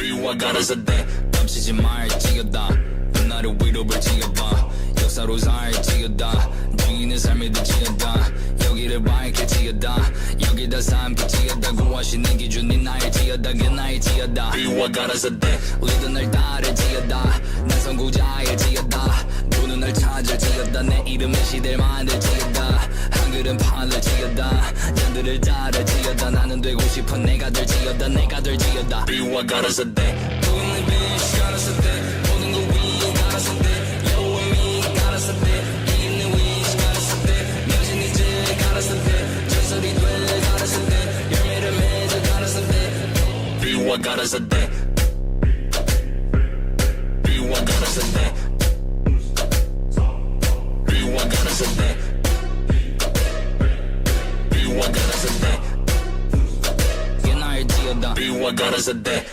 비와 가라사 대 깜치지 말지어다. 나를 위로를 지어봐. 역사로 살지어다. 중인의 삶에 드지어다. 여기를 밝힐지어다. 여기다 삼킬지어다. 구하시는 기준이 나일지어다. 그 나일지어다. 비와 가라사 대 리더 날 따를지어다. 난 선구자일지어다. 누는 날 찾을지어다. 내 이름은 시대를 만들지어다. 한글은 팔을지어다. 잔들을 따를지어다. 나 는 되고 싶은 내가 될 지어다 내가 될 지어다. 비와 가라사 대. 누구는 비시 가라사 대. 모든 걸 위에 가라사 대. 여호와 미 가라사 대. 이기는 위시 가라사 대. 명신 이제 가라사 대. 전설이 돼 가라사 대. 열매를 맺어 가라사 대. 비와 가라사 대. 비와 가라사 대. 비와 가라사 대. 비와 가라사 대 비와 가라사 대